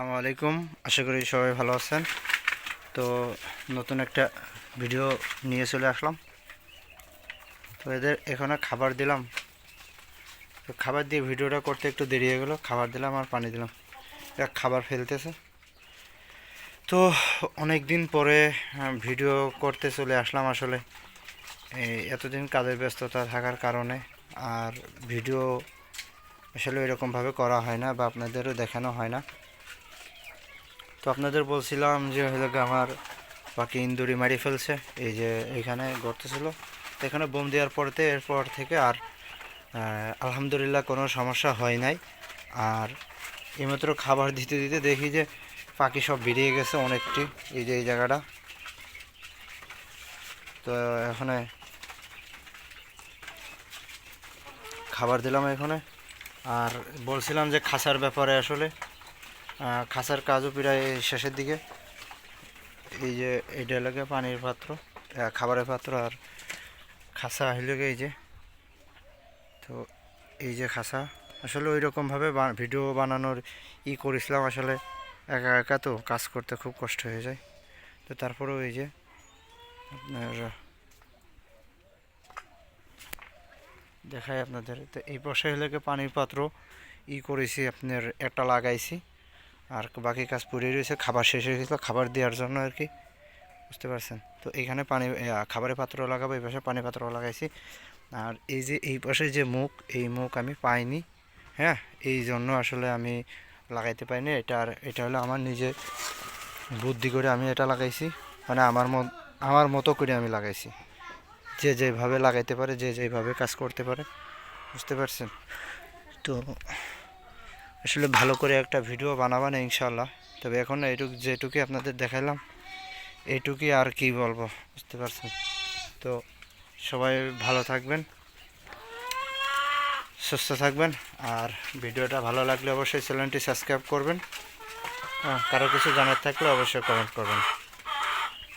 আসসালামু আলাইকুম। আশা করি সবাই ভালো আছেন। তো নতুন একটা ভিডিও নিয়ে চলে আসলাম। তো এদের এখানে খাবার দিলাম। তো খাবার দিয়ে ভিডিওটা করতে একটু দেরি হয়ে গেলো। খাবার দিলাম আর পানি দিলাম। এরা খাবার ফেলতেছে। তো অনেক দিন পরে ভিডিও করতে চলে আসলাম আসলে। এতদিন কাজের ব্যস্ততা থাকার কারণে আর ভিডিও আসলে এরকমভাবে করা হয় না বা আপনাদেরও দেখানো হয় না। তো আপনাদের বলছিলাম যে হলো আমার বাকি ইন্দুরি মারি ফেলছে, এই যে এখানে গর্ত ছিল এখানে বোম দেওয়ার পরতে এরপর থেকে আর আলহামদুলিল্লাহ কোনো সমস্যা হয় নাই। আর এইমাত্র খাবার দিতে দিতে দেখি যে পাখি সব বেরিয়ে গেছে অনেকটি, এই যে এই জায়গাটা। তো এখানে খাবার দিলাম এখানে। আর বলছিলাম যে খাসার ব্যাপারে আসলে। খাসার কাজও প্রায় শেষের দিকে। এই যে এইটা লাগে পানির পাত্র খাবারের পাত্র আর খাসা হইলে এই যে। তো এই যে খাসা, আসলে ওই রকমভাবে ভিডিও বানানোর ই করেছিলাম, আসলে একা একা তো কাজ করতে খুব কষ্ট হয়ে যায়। তো তারপরেও এই যে আপনার, দেখাই আপনাদের। তো এই পাশে হলে পানির পাত্র ই করেছি, আপনার একটা লাগাইছি। আর বাকি কাজ পড়ে রয়েছে, খাবার শেষ হয়ে গেছিল, খাবার দেওয়ার জন্য আর কি। বুঝতে পারছেন? তো এখানে পানি খাবারের পাত্র লাগাবো, এই পাশে পানি পাত্র লাগাইছি। আর এই যে, এই পাশে যে মুখ, এই মুখ আমি পাইনি হ্যাঁ? এই জন্য আসলে আমি লাগাইতে পাইনি। এটা আর, এটা হলো আমার নিজে বুদ্ধি করে আমি এটা লাগাইছি। মানে আমার আমার মতো করে আমি লাগাইছি। যে যেভাবে লাগাইতে পারে, যে যেভাবে কাজ করতে পারে। বুঝতে পারছেন? তো আসলে ভালো করে একটা ভিডিও বানাবেন ইনশাল্লাহ তবে এখন এইটুকু যেটুকুই আপনাদের দেখালাম এইটুকুই আর কি বলব, বুঝতে পারছেন? তো সবাই ভালো থাকবেন, সুস্থ থাকবেন, আর ভিডিওটা ভালো লাগলে অবশ্যই চ্যানেলটি সাবস্ক্রাইব করবেন। কারও কিছু জানার থাকলে অবশ্যই কমেন্ট করবেন।